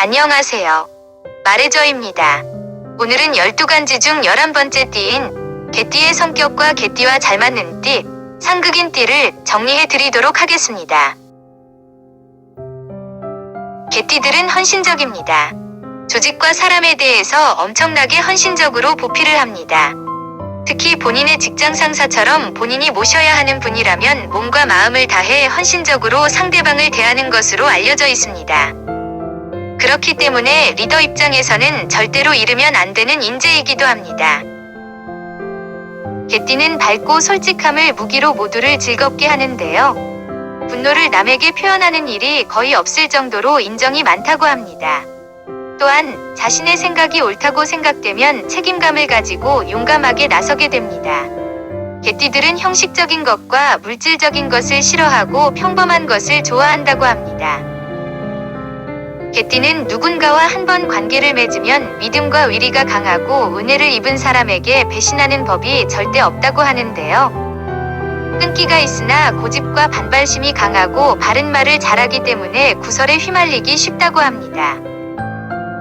안녕하세요. 말해줘입니다. 오늘은 12간지 중 11번째 띠인 개띠의 성격과 개띠와 잘 맞는 띠, 상극인 띠를 정리해 드리도록 하겠습니다. 개띠들은 헌신적입니다. 조직과 사람에 대해서 엄청나게 헌신적으로 보필을 합니다. 특히 본인의 직장 상사처럼 본인이 모셔야 하는 분이라면 몸과 마음을 다해 헌신적으로 상대방을 대하는 것으로 알려져 있습니다. 그렇기 때문에 리더 입장에서는 절대로 잃으면 안 되는 인재이기도 합니다. 개띠는 밝고 솔직함을 무기로 모두를 즐겁게 하는데요. 분노를 남에게 표현하는 일이 거의 없을 정도로 인정이 많다고 합니다. 또한 자신의 생각이 옳다고 생각되면 책임감을 가지고 용감하게 나서게 됩니다. 개띠들은 형식적인 것과 물질적인 것을 싫어하고 평범한 것을 좋아한다고 합니다. 개띠는 누군가와 한번 관계를 맺으면 믿음과 위리가 강하고 은혜를 입은 사람에게 배신하는 법이 절대 없다고 하는데요. 끈기가 있으나 고집과 반발심이 강하고 바른 말을 잘하기 때문에 구설에 휘말리기 쉽다고 합니다.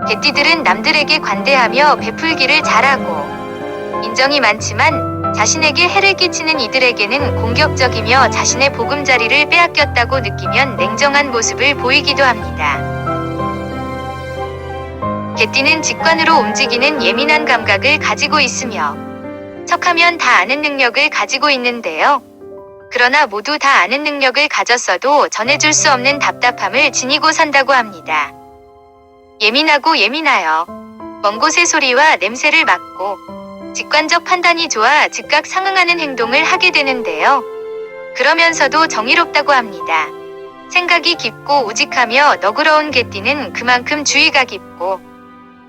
개띠들은 남들에게 관대하며 베풀기를 잘하고 인정이 많지만 자신에게 해를 끼치는 이들에게는 공격적이며 자신의 보금자리를 빼앗겼다고 느끼면 냉정한 모습을 보이기도 합니다. 개띠는 직관으로 움직이는 예민한 감각을 가지고 있으며 척하면 다 아는 능력을 가지고 있는데요. 그러나 모두 다 아는 능력을 가졌어도 전해줄 수 없는 답답함을 지니고 산다고 합니다. 예민하고 예민하여 먼 곳의 소리와 냄새를 맡고 직관적 판단이 좋아 즉각 상응하는 행동을 하게 되는데요. 그러면서도 정의롭다고 합니다. 생각이 깊고 우직하며 너그러운 개띠는 그만큼 주의가 깊고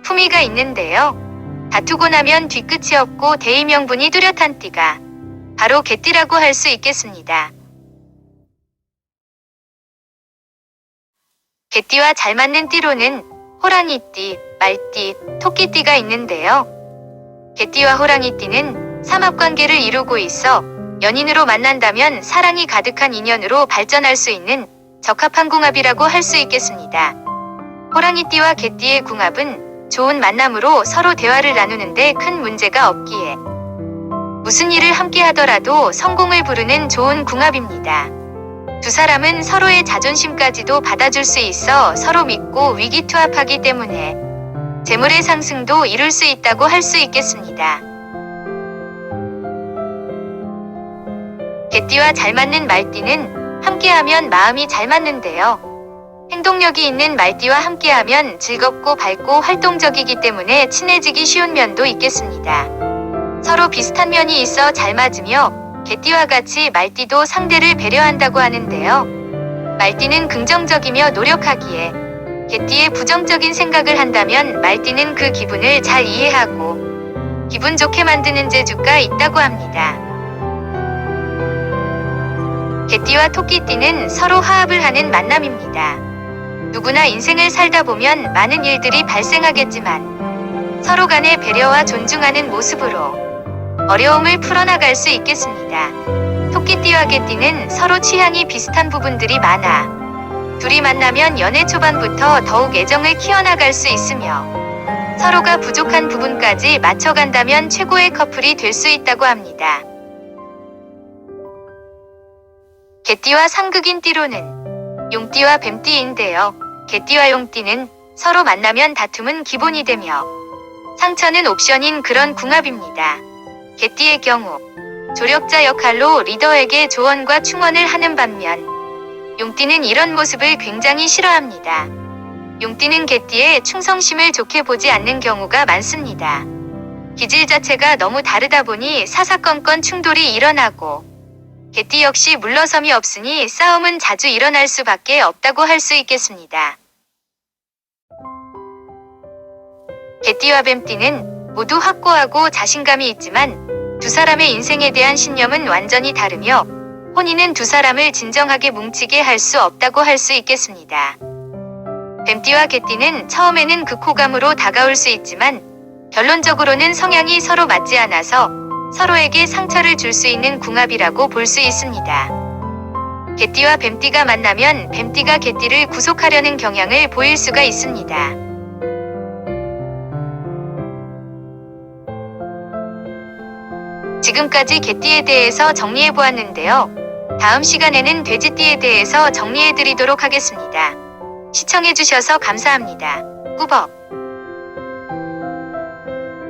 품위가 있는데요. 다투고 나면 뒤끝이 없고 대의명분이 뚜렷한 띠가 바로 개띠라고 할 수 있겠습니다. 개띠와 잘 맞는 띠로는 호랑이띠, 말띠, 토끼띠가 있는데요. 개띠와 호랑이띠는 삼합관계를 이루고 있어 연인으로 만난다면 사랑이 가득한 인연으로 발전할 수 있는 적합한 궁합이라고 할 수 있겠습니다. 호랑이띠와 개띠의 궁합은 좋은 만남으로 서로 대화를 나누는데 큰 문제가 없기에 무슨 일을 함께 하더라도 성공을 부르는 좋은 궁합입니다. 두 사람은 서로의 자존심까지도 받아줄 수 있어 서로 믿고 위기투합하기 때문에 재물의 상승도 이룰 수 있다고 할 수 있겠습니다. 개띠와 잘 맞는 말띠는 함께하면 마음이 잘 맞는데요. 행동력이 있는 말띠와 함께하면 즐겁고 밝고 활동적이기 때문에 친해지기 쉬운 면도 있겠습니다. 서로 비슷한 면이 있어 잘 맞으며 개띠와 같이 말띠도 상대를 배려한다고 하는데요. 말띠는 긍정적이며 노력하기에 개띠의 부정적인 생각을 한다면 말띠는 그 기분을 잘 이해하고 기분 좋게 만드는 재주가 있다고 합니다. 개띠와 토끼띠는 서로 화합을 하는 만남입니다. 누구나 인생을 살다 보면 많은 일들이 발생하겠지만 서로 간의 배려와 존중하는 모습으로 어려움을 풀어나갈 수 있겠습니다. 토끼띠와 개띠는 서로 취향이 비슷한 부분들이 많아 둘이 만나면 연애 초반부터 더욱 애정을 키워나갈 수 있으며 서로가 부족한 부분까지 맞춰간다면 최고의 커플이 될 수 있다고 합니다. 개띠와 상극인 띠로는 용띠와 뱀띠인데요. 개띠와 용띠는 서로 만나면 다툼은 기본이 되며 상처는 옵션인 그런 궁합입니다. 개띠의 경우 조력자 역할로 리더에게 조언과 충원을 하는 반면 용띠는 이런 모습을 굉장히 싫어합니다. 용띠는 개띠의 충성심을 좋게 보지 않는 경우가 많습니다. 기질 자체가 너무 다르다 보니 사사건건 충돌이 일어나고 개띠 역시 물러섬이 없으니 싸움은 자주 일어날 수밖에 없다고 할 수 있겠습니다. 개띠와 뱀띠는 모두 확고하고 자신감이 있지만 두 사람의 인생에 대한 신념은 완전히 다르며 혼인은 두 사람을 진정하게 뭉치게 할 수 없다고 할 수 있겠습니다. 뱀띠와 개띠는 처음에는 극호감으로 다가올 수 있지만 결론적으로는 성향이 서로 맞지 않아서 서로에게 상처를 줄 수 있는 궁합이라고 볼 수 있습니다. 개띠와 뱀띠가 만나면 뱀띠가 개띠를 구속하려는 경향을 보일 수가 있습니다. 지금까지 개띠에 대해서 정리해 보았는데요. 다음 시간에는 돼지띠에 대해서 정리해 드리도록 하겠습니다. 시청해 주셔서 감사합니다. 꾸벅